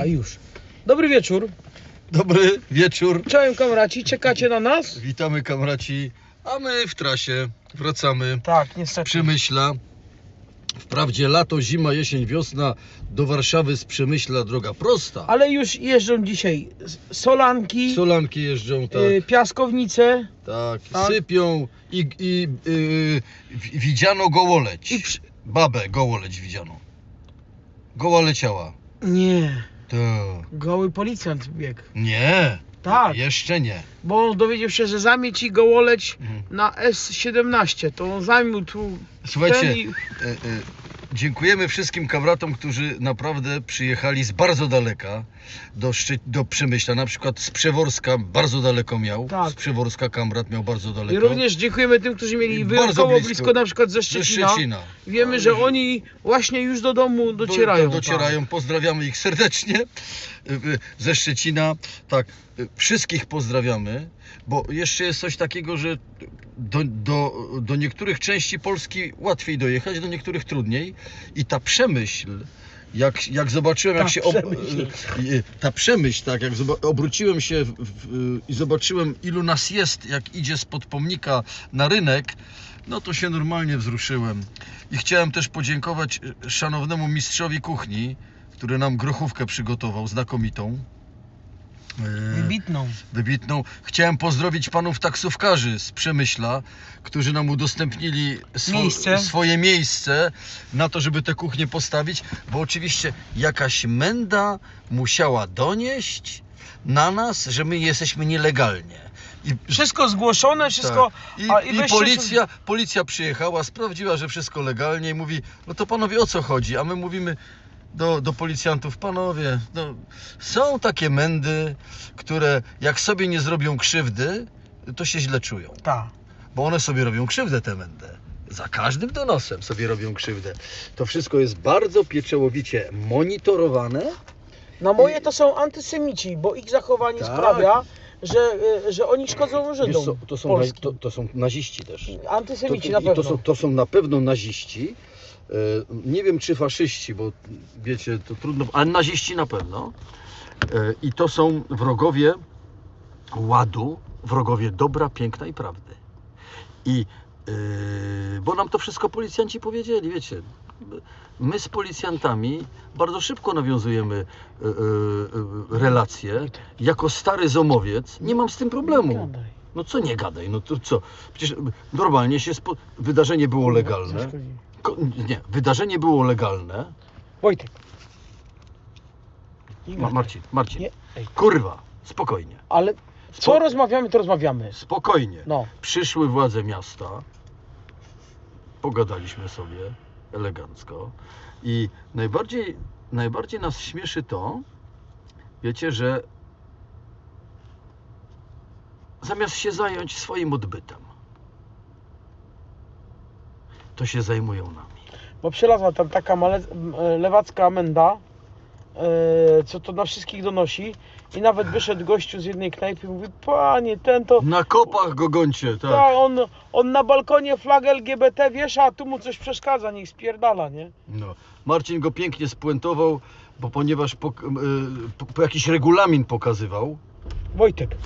A już. Dobry wieczór. Dobry wieczór. Czołem kamraci, czekacie na nas? Witamy kamraci. A my w trasie wracamy Tak, niestety. Przemyśla. Wprawdzie lato, zima, jesień, wiosna do Warszawy z Przemyśla droga prosta. Ale już jeżdżą dzisiaj Solanki, Solanki jeżdżą, tak, y, Piaskownice tak, tak. sypią i, i y, widziano gołoleć. i przy... Babę gołoleć widziano. Goła leciała. Nie, To. goły policjant biegł. Nie, Tak, jeszcze nie. bo on dowiedział się, że zamieć i gołoleć Mhm. na S17, to on zamiótł Słuchajcie, ten i... E, e, Dziękujemy wszystkim kamratom, którzy naprawdę przyjechali z bardzo daleka do, Szczy- do Przemyśla. Na przykład z Przeworska bardzo daleko miał. Tak. Z Przeworska kamrat miał bardzo daleko. I również dziękujemy tym, którzy mieli I wyjątkowo blisko. blisko. na przykład ze Ze Szczecina. Szczecina. Wiemy, że oni właśnie już do domu Do- docierają. Do, docierają. Pozdrawiamy ich serdecznie E, e, ze Szczecina. Tak, wszystkich pozdrawiamy, bo jeszcze jest coś takiego, że do, do, do niektórych części Polski łatwiej dojechać, do niektórych trudniej. I ta przemyśl, jak, jak zobaczyłem, jak Ta się. Ob, ta przemyśl, tak, jak obróciłem się w, w, i zobaczyłem, ilu nas jest, jak idzie spod pomnika na rynek, no to się normalnie wzruszyłem. I chciałem też podziękować e, szanownemu mistrzowi kuchni, który nam grochówkę przygotował, znakomitą. E, Wybitną. wybitną. Chciałem pozdrowić panów taksówkarzy z Przemyśla, którzy nam udostępnili swo- Miejsce. swoje miejsce na to, żeby tę kuchnię postawić, bo oczywiście jakaś menda musiała donieść na nas, że my jesteśmy nielegalnie. I Wszystko zgłoszone, wszystko... tak. I, a, i weźcie policja, policja przyjechała, sprawdziła, że wszystko legalnie i mówi, no to panowie o co chodzi? A my mówimy do, do policjantów, panowie, no, są takie mędy, które jak sobie nie zrobią krzywdy, to się źle czują. Tak. Bo one sobie robią krzywdę, te mędy. Za każdym donosem sobie robią krzywdę. To wszystko jest bardzo pieczołowicie monitorowane. No moje to są antysemici, bo ich zachowanie Tak. sprawia, że, y, że oni szkodzą Żydom co, to, są, to, to są naziści też. Antysemici to, na pewno. To są, to są na pewno naziści. E, Nie wiem czy faszyści, bo wiecie, to trudno, ale naziści na pewno. E, I to są wrogowie ładu, wrogowie dobra, piękna i prawdy. I e, bo nam to wszystko policjanci powiedzieli, wiecie. My z policjantami bardzo szybko nawiązujemy e, e, e, relacje. Jako stary zomowiec nie mam z tym problemu. No co nie gadaj, no to co? Przecież normalnie się spo... wydarzenie było legalne. Ko- Nie, wydarzenie było legalne. Wojtek. Ma. Marcin, Marcin. Nie. Kurwa, spokojnie. Ale co Spo- rozmawiamy, to rozmawiamy. Spokojnie. No. Przyszły władze miasta. Pogadaliśmy sobie elegancko. I najbardziej, najbardziej nas śmieszy to, wiecie, że zamiast się zająć swoim odbytem, to się zajmują nami. Bo przelazła tam taka male, lewacka menda, e, co to na wszystkich donosi. I nawet wyszedł gościu z jednej knajpy i mówi, panie, ten to... Na kopach go gońcie, tak. Tak, on, on na balkonie flagę LGBT wiesza, a tu mu coś przeszkadza, niech spierdala, nie? No. Marcin go pięknie spuentował, bo ponieważ po, y, po, po jakiś regulamin pokazywał, Wojtek,